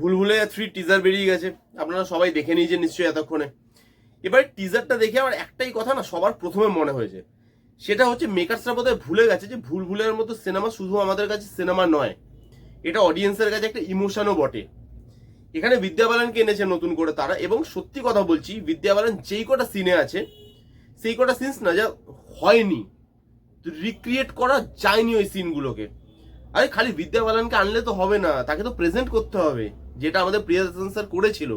ভুলভুলে three teaser বেরিয়ে গেছে। আপনারা সবাই দেখে নিয়েছেন নিশ্চয়ই এতক্ষণে। এবার টিজারটা দেখে আমার একটাই কথা না, সবার প্রথমে মনে হয়েছে। সেটা হচ্ছে মেকার্সরা বোধহয় ভুলে গেছে যে ভুলভুলের মতো সিনেমা শুধু আমাদের কাছে সিনেমা নয়, এটা অডিয়েন্সের কাছে একটা ইমোশনও বটে। এখানে বিদ্যা বালানকে এনেছে নতুন করে তারা, এবং সত্যি কথা বলছি বিদ্যা বালান যেই কটা সিনে আছে, সেই কটা সিনস না যা হয়নি রিক্রিয়েট করা যায়নি ওই সিনগুলোকে আরে, খালি বিদ্যা বালানকে আনলে তো হবে না, তাকে তো প্রেজেন্ট করতে হবে। যেটা আমাদের প্রিয়াদর্শন স্যার করেছিল।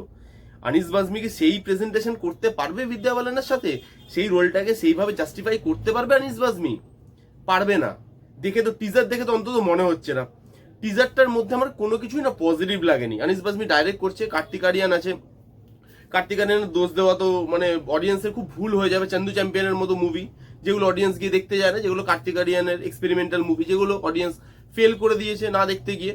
আনিস বাজমিকে সেই প্রেজেন্টেশন করতে পারবে বিদ্যা বালানের সাথে? সেই রোলটাকে সেইভাবে জাস্টিফাই করতে পারবে আনিস বাজমি? পারবে না। দেখে তো টিজার দেখে তো অন্তত মনে হচ্ছে না। টিজারটার মধ্যে আমার কোনো কিছুই না পজিটিভ লাগেনি। আনিস বাজমি ডাইরেক্ট করছে কার্তিক আরিয়ান আছে। কার্তিক আরিয়ানের দোষ দেওয়া তো মানে অডিয়েন্সের খুব ভুল হয়ে যাবে চান্দু চ্যাম্পিয়নের মতো মুভি যেগুলো অডিয়েন্স গিয়ে দেখতে যায় না, যেগুলো কার্তিক আরিয়ানের এক্সপেরিমেন্টাল মুভি যেগুলো অডিয়েন্স ফেল করে দিয়েছে না দেখতে গিয়ে।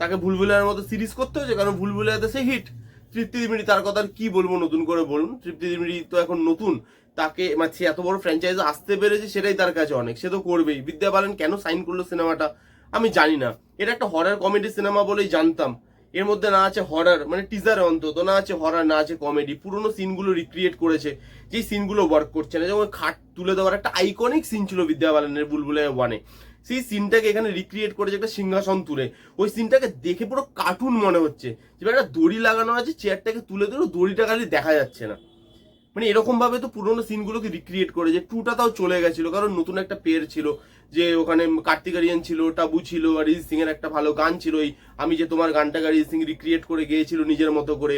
তাকে ভুলভুলার মতো সিরিজ করতে হয়েছে, কারণ ভুলভুলাতে সে হিট তৃপ্তি দিমিড়ি তার কথা আর কি বলব নতুন করে বলুন? তৃপ্তি দিমিড়ি তো এখন নতুন। তাকে মানে এত বড় ফ্র্যাঞ্চাইজ আসতে পেরেছে সেটাই তার কাছে অনেক। সে তো করবেই। বিদ্যা বালান কেন সাইন করল সিনেমাটা? আমি জানি না। এটা একটা হরার কমেডি সিনেমা বলেই জানতাম। এর মধ্যে না আছে হরার মানে টিজার অন্তত, না আছে হরার না আছে কমেডি পুরোনো সিনগুলো রিক্রিয়েট করেছে। যেই সিনগুলো ওয়ার্ক করছে না, যেমন খাট তুলে দেওয়ার একটা আইকনিক সিন ছিল বিদ্যা বালানের বুলবুলে ওয়ানে সেই সিনটাকে এখানে রিক্রিয়েট করেছে একটা সিংহাসন তুলে। ওই সিনটাকে দেখে পুরো কার্টুন মনে হচ্ছে। যে একটা দড়ি লাগানো আছে চেয়ারটাকে তুলে দিল দড়িটা খালি দেখা যাচ্ছে না। মানে এরকম ভাবে তো পুরোনো সিনগুলোকে রিক্রিয়েট করে যে টুটা তাও চলে গেছিল, কারণ নতুন একটা পের ছিল, যে ওখানে কার্তিক আরিয়ান ছিল, টাবু ছিল অরিজিৎ সিং এর একটা ভালো গান ছিল ওই আমি যে তোমার গানটাকে অরিজিৎ সিং রিক্রিয়েট করে গিয়েছিল নিজের মতো করে।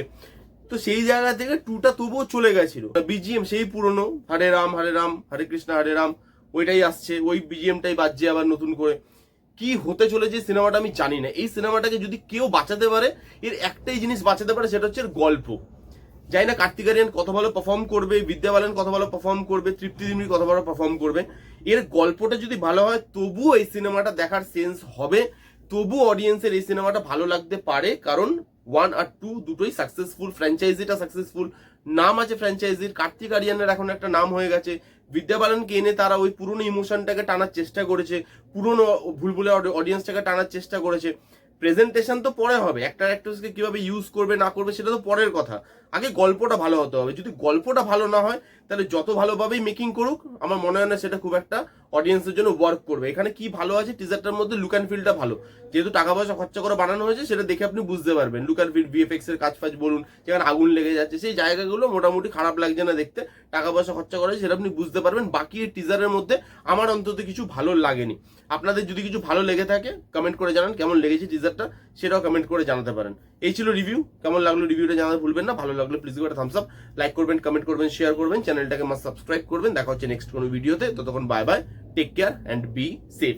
তো সেই জায়গা থেকে টুটা তবুও চলে গেছিল। বিজিএম সেই পুরনো, হরে রাম হরে রাম, হরে কৃষ্ণ, হরে রাম। ওইটাই আসছে, ওই বিজিএমটাই বাজছে আবার নতুন করে। কি হতে চলেছে সিনেমাটা আমি জানি না। এই সিনেমাটাকে যদি কেউ বাঁচাতে পারে, এর একটাই জিনিস বাঁচাতে পারে, সেটা হচ্ছে গল্প। যাই না কার্তিক আরিয়ান কত ভালো পারফর্ম করবে বিদ্যা বালান কত ভালো পারফর্ম করবে, তৃপ্তি দিমির কত ভালো পারফর্ম করবে। এর গল্পটা যদি ভালো হয়, তবুও এই সিনেমাটা দেখার সেন্স হবে। তবু অডিয়েন্সের এই সিনেমাটা ভালো লাগতে পারে, কারণ ওয়ান আর টু দুটোই সাকসেসফুল ফ্র্যাঞ্চাইজিটা সাকসেসফুল নাম আছে ফ্র্যাঞ্চাইজির কার্তিক আরিয়ানের এখন একটা নাম হয়ে গেছে বিদ্যা বালনকে এনে তারা ওই পুরনো ইমোশনটাকে টানার চেষ্টা করেছে, পুরনো ভুলভুলে অডিয়েন্সটাকে টানার চেষ্টা করেছে। প্রেজেন্টেশন তো পরে হবে, একটা অ্যাক্ট্রেসকে কীভাবে ইউজ করবে, না করবে, সেটা তো পরের কথা। আগে গল্পটা ভালো হতে হবে। যদি গল্পটা ভালো না হয় তাহলে যত ভালোভাবেই মেকিং করুক, আমার মনে হয় না সেটা খুব একটা অডিয়েন্সের জন্য ওয়ার্ক করবে। এখানে কি ভালো আছে? টিজারটার মধ্যে লুক অ্যান্ড ফিলটা ভালো। যেহেতু টাকা পয়সা খরচা করে বানানো হয়েছে, সেটা দেখে আপনি বুঝতে পারবেন। লুক অ্যান্ড ফিল ভিএফএক্স এর কাজ ফাজ বলুন, যেখানে আগুন লেগে যাচ্ছে, সেই জায়গাগুলো মোটামুটি খারাপ লাগছে না দেখতে। টাকা পয়সা খরচা করে সেটা আপনি বুঝতে পারবেন। বাকি টিজারের মধ্যে আমার অন্তত কিছু ভালো লাগেনি। আপনাদের যদি কিছু ভালো লেগে থাকে কমেন্ট করে জানান, কেমন লেগেছে টিজারটা সেটাও কমেন্ট করে জানাতে পারেন। এই ছিল রিভিউ কেমন লাগল রিভিউটা জানাতে ভুলবেন না। ভালো লাগলে প্লিজ একটা থামস আপ লাইক করবেন কমেন্ট করবেন শেয়ার করবেন চ্যানেলটাকে মাস সাবস্ক্রাইব করবেন। দেখা হচ্ছে নেক্সট কোনো ভিডিওতে ততক্ষণ bye bye take care and be safe